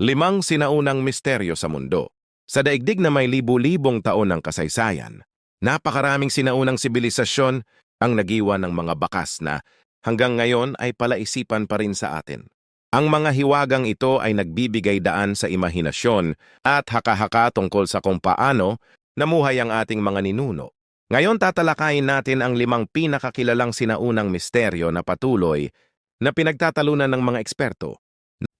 Limang sinaunang misteryo sa mundo. Sa daigdig na may libu-libong taon ng kasaysayan, napakaraming sinaunang sibilisasyon ang nagiwan ng mga bakas na hanggang ngayon ay palaisipan pa rin sa atin. Ang mga hiwagang ito ay nagbibigay daan sa imahinasyon at haka-haka tungkol sa kung paano namuhay ang ating mga ninuno. Ngayon tatalakayin natin ang limang pinakakilalang sinaunang misteryo na patuloy na pinagtatalunan ng mga eksperto.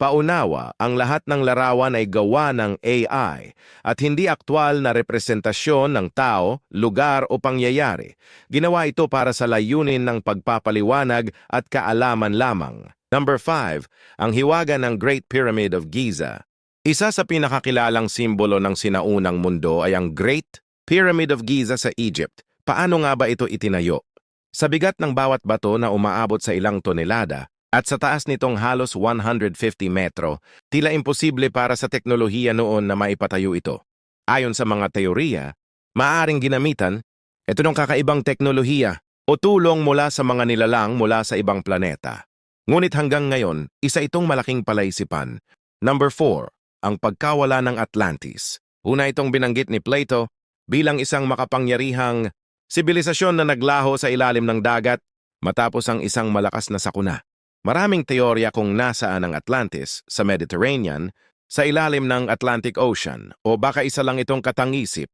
Paunawa, ang lahat ng larawan ay gawa ng AI at hindi aktwal na representasyon ng tao, lugar o pangyayari. Ginawa ito para sa layunin ng pagpapaliwanag at kaalaman lamang. Number 5, ang hiwaga ng Great Pyramid of Giza. Isa sa pinakakilalang simbolo ng sinaunang mundo ay ang Great Pyramid of Giza sa Egypt. Paano nga ba ito itinayo? Sa bigat ng bawat bato na umaabot sa ilang tonelada, at sa taas nitong halos 150 metro, tila imposible para sa teknolohiya noon na maipatayo ito. Ayon sa mga teorya, maaaring ginamitan ito ng kakaibang teknolohiya o tulong mula sa mga nilalang mula sa ibang planeta. Ngunit hanggang ngayon, isa itong malaking palaisipan. Number 4, ang pagkawala ng Atlantis. Una itong binanggit ni Plato bilang isang makapangyarihang sibilisasyon na naglaho sa ilalim ng dagat matapos ang isang malakas na sakuna. Maraming teorya kung nasaan ang Atlantis sa Mediterranean, sa ilalim ng Atlantic Ocean o baka isa lang itong katangisip.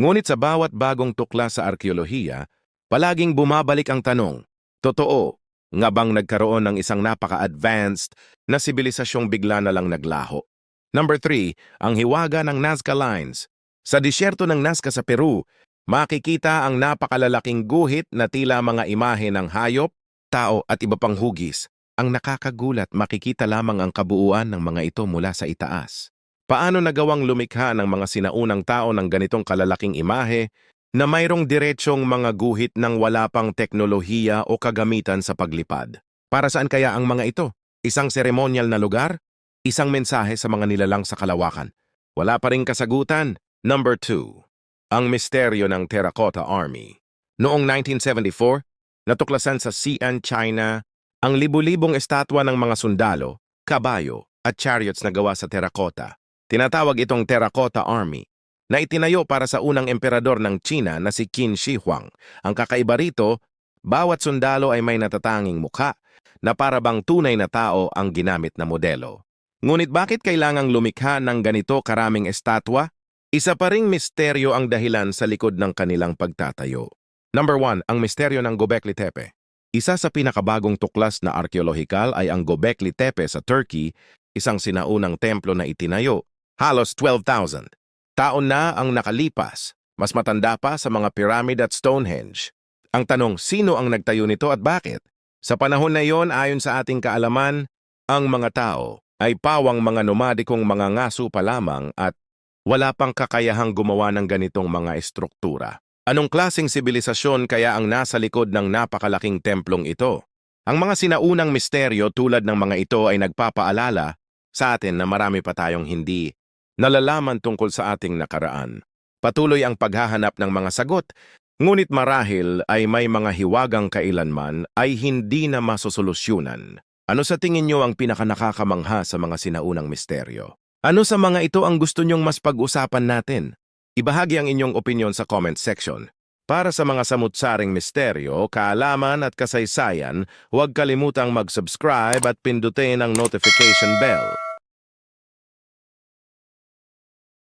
Ngunit sa bawat bagong tukla sa arkeolohiya, palaging bumabalik ang tanong, totoo, nga bang nagkaroon ng isang napaka-advanced na sibilisasyong bigla na lang naglaho? Number 3, ang hiwaga ng Nazca Lines. Sa disyerto ng Nazca sa Peru, makikita ang napakalalaking guhit na tila mga imahe ng hayop, tao at iba pang hugis. Ang nakakagulat makikita lamang ang kabuuan ng mga ito mula sa itaas. Paano nagawang lumikha ng mga sinaunang tao ng ganitong kalalaking imahe na mayroong diretsyong mga guhit ng wala pang teknolohiya o kagamitan sa paglipad? Para saan kaya ang mga ito? Isang seremonyal na lugar? Isang mensahe sa mga nilalang sa kalawakan? Wala pa ring kasagutan. Number 2. Ang misteryo ng Terracotta Army. Noong 1974, natuklasan sa Xi'an, China, ang libu-libong estatwa ng mga sundalo, kabayo, at chariots na gawa sa terracotta. Tinatawag itong Terracotta Army, na itinayo para sa unang emperador ng China na si Qin Shi Huang. Ang kakaiba rito, bawat sundalo ay may natatanging mukha na para bang tunay na tao ang ginamit na modelo. Ngunit bakit kailangang lumikha ng ganito karaming estatwa? Isa pa ring misteryo ang dahilan sa likod ng kanilang pagtatayo. Number 1, ang misteryo ng Gobekli Tepe. Isa sa pinakabagong tuklas na arkeolohikal ay ang Gobekli Tepe sa Turkey, isang sinaunang templo na itinayo, halos 12,000. Taon na ang nakalipas, mas matanda pa sa mga pyramid at Stonehenge. Ang tanong, sino ang nagtayo nito at bakit? Sa panahon na iyon, ayon sa ating kaalaman, ang mga tao ay pawang mga nomadikong mga ngaso pa lamang at wala pang kakayahang gumawa ng ganitong mga estruktura. Anong klasing sibilisasyon kaya ang nasa likod ng napakalaking templong ito? Ang mga sinaunang misteryo tulad ng mga ito ay nagpapaalala sa atin na marami pa tayong hindi nalalaman tungkol sa ating nakaraan. Patuloy ang paghahanap ng mga sagot, ngunit marahil ay may mga hiwagang kailanman ay hindi na masosolusyonan. Ano sa tingin nyo ang pinakanakakamangha sa mga sinaunang misteryo? Ano sa mga ito ang gusto nyong mas pag-usapan natin? Ibahagi ang inyong opinion sa comment section. Para sa mga samutsaring misteryo, kaalaman at kasaysayan, huwag kalimutang mag-subscribe at pindutin ang notification bell.